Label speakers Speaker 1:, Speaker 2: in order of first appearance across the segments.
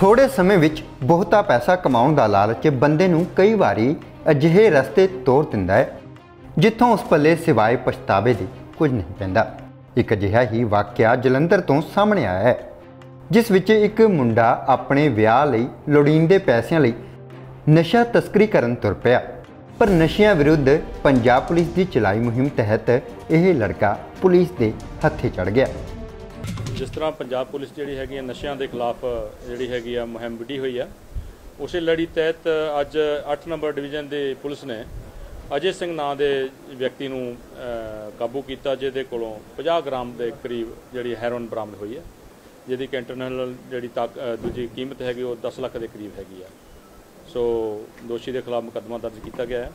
Speaker 1: ਥੋੜੇ ਸਮੇਂ ਵਿੱਚ ਬਹੁਤਾ ਪੈਸਾ ਕਮਾਉਣ ਦਾ ਲਾਲਚ ਬੰਦੇ ਨੂੰ ਕਈ ਵਾਰੀ ਅਜਿਹੇ ਰਸਤੇ ਤੋਰ ਦਿੰਦਾ ਹੈ, ਜਿੱਥੋਂ ਉਸ ਪੱਲੇ ਸਿਵਾਏ ਪਛਤਾਵੇ ਦੇ ਕੁਝ ਨਹੀਂ ਪੈਂਦਾ। ਇੱਕ ਅਜਿਹਾ ਹੀ ਵਾਕਿਆ ਜਲੰਧਰ ਤੋਂ ਸਾਹਮਣੇ ਆਇਆ ਹੈ, ਜਿਸ ਵਿੱਚ ਇੱਕ ਮੁੰਡਾ ਆਪਣੇ ਵਿਆਹ ਲਈ ਲੋੜੀਂਦੇ ਪੈਸਿਆਂ ਲਈ ਨਸ਼ਾ ਤਸਕਰੀ ਕਰਨ ਤੁਰ ਪਿਆ। ਪਰ ਨਸ਼ਿਆਂ ਵਿਰੁੱਧ ਪੰਜਾਬ ਪੁਲਿਸ ਦੀ ਚਲਾਈ ਮੁਹਿੰਮ ਤਹਿਤ ਇਹ ਲੜਕਾ ਪੁਲਿਸ ਦੇ ਹੱਥੇ ਚੜ ਗਿਆ।
Speaker 2: ਜਿਸ ਤਰ੍ਹਾਂ ਪੰਜਾਬ ਪੁਲਿਸ ਜਿਹੜੀ ਹੈਗੀ ਆ ਨਸ਼ਿਆਂ ਦੇ ਖਿਲਾਫ ਜਿਹੜੀ ਹੈਗੀ ਆ ਮੁਹਿੰਮ ਵਿੱਢੀ ਹੋਈ ਆ। ਉਸੇ ਲੜੀ ਤਹਿਤ ਅੱਜ 8 ਨੰਬਰ ਡਿਵੀਜ਼ਨ ਦੇ ਪੁਲਿਸ ਨੇ ਅਜੇ ਸਿੰਘ ਨਾਂ ਦੇ ਵਿਅਕਤੀ ਨੂੰ ਕਾਬੂ ਕੀਤਾ ਜਿਹਦੇ ਕੋਲੋਂ 50 ਗ੍ਰਾਮ ਦੇ ਕਰੀਬ ਜਿਹੜੀ ਹੈਰੋਇਨ ਬਰਾਮਦ ਹੋਈ ਹੈ ਜਿਹਦੀ ਕਿ ਇੰਟਰਨਲ ਜਿਹੜੀ ਤਾਕ- ਦੂਜੀ ਕੀਮਤ ਹੈਗੀ ਉਹ 10 ਲੱਖ ਦੇ ਕਰੀਬ ਹੈਗੀ ਆ। ਸੋ ਦੋਸ਼ੀ ਦੇ ਖਿਲਾਫ ਮੁਕੱਦਮਾ ਦਰਜ ਕੀਤਾ ਗਿਆ ਹੈ।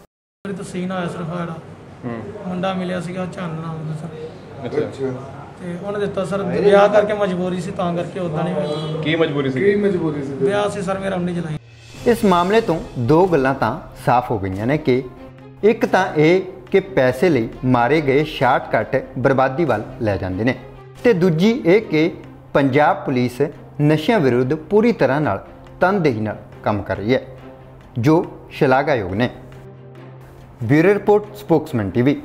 Speaker 3: ਮੇਰੀ ਤਸੀਨ ਆਇਆ ਸਿਰਫ ਜਿਹੜਾ ਮੁੰਡਾ ਮਿਲਿਆ ਸੀਗਾ ਚੰਨ ਨਾਮ ਦਾ ਸਰ।
Speaker 4: ਅੱਛਾ।
Speaker 3: ਤੇ ਉਹਨੇ ਦਿੱਤਾ ਸਰ ਵਿਆਹ ਕਰਕੇ ਮਜਬੂਰੀ ਸੀ ਤਾਂ ਕਰਕੇ ਉਦਾਂ ਨਹੀਂ ਹੋਇਆ।
Speaker 5: ਕੀ ਮਜਬੂਰੀ ਸੀ
Speaker 4: ਕੀ ਮਜਬੂਰੀ ਸੀ?
Speaker 3: ਵਿਆਹ ਸੀ ਸਰ ਮੇਰਾ 19 ਜੁਲਾਈ
Speaker 1: ਇਸ ਮਾਮਲੇ ਤੋਂ ਦੋ ਗੱਲਾਂ ਤਾਂ ਸਾਫ਼ ਹੋ ਗਈਆਂ ਨੇ ਕਿ ਇੱਕ ਤਾਂ ਇਹ ਕਿ ਪੈਸੇ ਲਈ ਮਾਰੇ ਗਏ ਸ਼ਾਰਟਕਟ ਬਰਬਾਦੀ ਵੱਲ ਲੈ ਜਾਂਦੇ ਨੇ ਤੇ ਦੂਜੀ ਇਹ ਕਿ ਪੰਜਾਬ ਪੁਲਿਸ ਨਸ਼ਿਆਂ ਵਿਰੁੱਧ ਪੂਰੀ ਤਰ੍ਹਾਂ ਨਾਲ ਤਨਦੇਹੀ ਨਾਲ ਕੰਮ ਕਰ ਰਹੀ ਹੈ ਜੋ ਸ਼ਲਾਘਾਯੋਗ ਨੇ। Bureau report Spokesman TV.